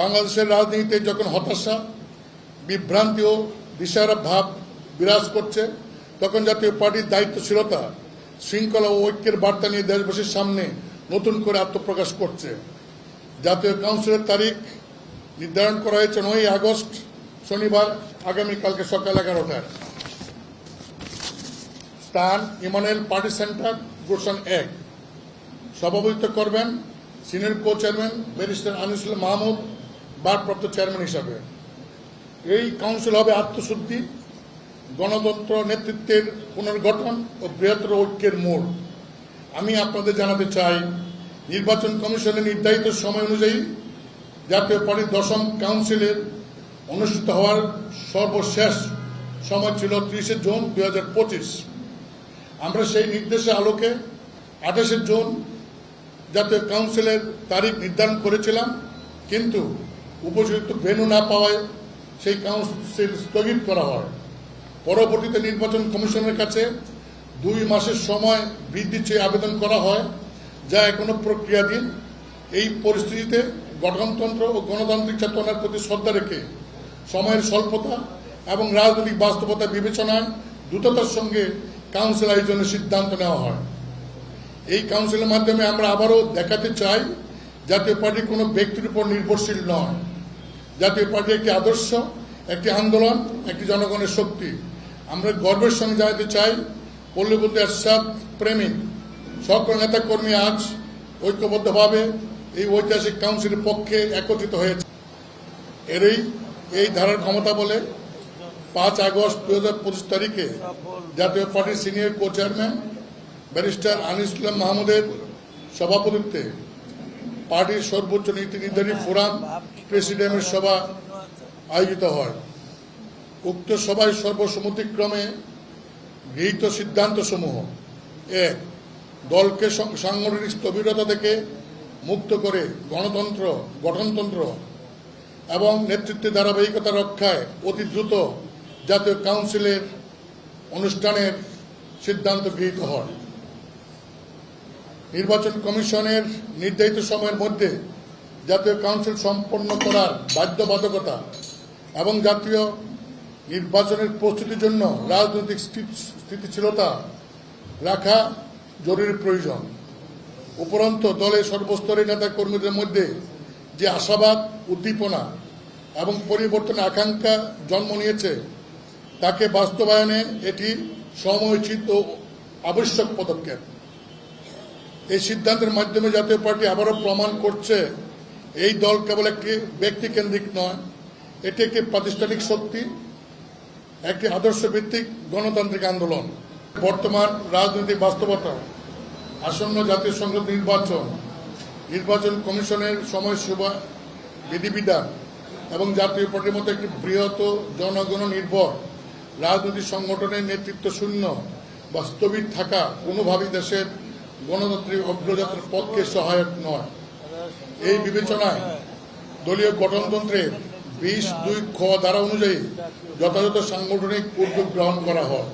বাংলাদেশের রাজনীতিতে যখন হতাশা, বিভ্রান্তি ও দিশারা ভাব বিরাজ করছে, তখন জাতীয় পার্টির দায়িত্বশীলতা, শৃঙ্খলা ও ঐক্যের বার্তা নিয়ে দেশবাসীর সামনে নতুন করে আত্মপ্রকাশ করছে। জাতীয় কাউন্সিলের তারিখ নির্ধারণ করা হয়েছে নয় আগস্ট, শনিবার আগামীকালকে সকাল এগারোটায়। স্থান ইমানুয়েল পার্টি সেন্টার, গুলশান এক। সভাপতিত্ব করবেন senior co chairman barrister Anisul Mahmud ভারপ্রাপ্ত চেয়ারম্যান হিসাবে। এই কাউন্সিল হবে আত্মশুদ্ধি, গণতন্ত্র নেতৃত্বের পুনর্গঠন ও বৃহত্তর ঐক্যের মোড়। আমি আপনাদের জানাতে চাই, নির্বাচন কমিশনের নির্ধারিত সময় অনুযায়ী জাতীয় পার্টির দশম কাউন্সিলের অনুষ্ঠিত হওয়ার সর্বশেষ সময় ছিল ত্রিশে জুন দু হাজার পঁচিশ। আমরা সেই নির্দেশের আলোকে আঠাশে জুন জাতীয় কাউন্সিলের তারিখ নির্ধারণ করেছিলাম, কিন্তু উপযুক্ত ভেনু না পাওয়ায় সেই কাউন্সিল স্থগিত করা হয়। পরবর্তীতে নির্বাচন কমিশনের কাছে দুই মাসের সময় বৃদ্ধি চেয়ে আবেদন করা হয়, যা এখনও প্রক্রিয়াধীন। এই পরিস্থিতিতে গঠনতন্ত্র ও গণতান্ত্রিক চেতনার প্রতি শ্রদ্ধা রেখে সময়ের স্বল্পতা এবং রাজনৈতিক বাস্তবতা বিবেচনায় দ্রুততার সঙ্গে কাউন্সিল আয়োজনের সিদ্ধান্ত নেওয়া হয়। এই কাউন্সিলের মাধ্যমে আমরা আবারও দেখাতে চাই জাতীয় পার্টি কোনো ব্যক্তির উপর নির্ভরশীল নয়। জাতীয় পার্টি একটি আদর্শ, একটি আন্দোলন, একটি জনগণের শক্তি। আমরা গর্বের সঙ্গে জানাতে চাই পল্লীবন্ধু এরশাদ প্রেমিক, সকল নেতা কর্মী আজ ঐক্যবদ্ধভাবে এই ঐতিহাসিক কাউন্সিলের পক্ষে একত্রিত হয়েছে। এরই এই ধারার ক্ষমতা বলে পাঁচ আগস্ট দু হাজার পঁচিশ তারিখে জাতীয় পার্টির senior co chairman barrister Anisullah মাহমুদের সভাপতিত্বে পার্টির সর্বোচ্চ নীতি নির্ধারী ফোরাম প্রেসিডেন্টের সভা আয়োজিত হয়। উক্ত সভায় সর্বসম্মতিক্রমে গৃহীত সিদ্ধান্তসমূহ। এক, দলকে সাংগঠনিক স্থবিরতা থেকে মুক্ত করে গণতন্ত্র, গঠনতন্ত্র এবং নেতৃত্বের ধারাবাহিকতা রক্ষায় অতি দ্রুত জাতীয় কাউন্সিলের অনুষ্ঠানের সিদ্ধান্ত গৃহীত হয়। নির্বাচন কমিশনের নির্ধারিত সময়ের মধ্যে জাতীয় কাউন্সিল সম্পন্ন করার বাধ্যবাধকতা এবং জাতীয় নির্বাচনের প্রস্তুতির জন্য রাজনৈতিক স্থিতিশীলতা রাখা জরুরি প্রয়োজন। উপরন্ত দলের সর্বস্তরের নেতা কর্মীদের মধ্যে যে আশাবাদ, উদ্দীপনা এবং পরিবর্তনের আকাঙ্ক্ষা জন্ম নিয়েছে, তাকে বাস্তবায়নে এটি সময়োচিত ও আবশ্যক পদক্ষেপ। এই সিদ্ধান্তের মাধ্যমে জাতীয় পার্টি আবারও প্রমাণ করছে এই দল কেবল একটি ব্যক্তিকেন্দ্রিক নয়, এটি একটি প্রাতিষ্ঠানিক শক্তি, একটি আদর্শ ভিত্তিক গণতান্ত্রিক আন্দোলন। বর্তমান রাজনৈতিক বাস্তবতা, আসন্ন জাতীয় সংসদ নির্বাচন নির্বাচন কমিশনের সময়সীমা, বিধিবিধান এবং জাতীয় পার্টির মতো একটি বৃহৎ জনগণ নির্ভর রাজনৈতিক সংগঠনের নেতৃত্ব শূন্য বা স্থবির থাকা কোনোভাবেই দেশের গণতান্ত্রিক অগ্রযাত্রার পক্ষে সহায়ক নয়। এই বিবেচনায় দলীয় গঠনতন্ত্রের বিশ দুই খ ধারা অনুযায়ী যথাযথ সাংগঠনিক উদ্যোগ গ্রহণ করা হয়।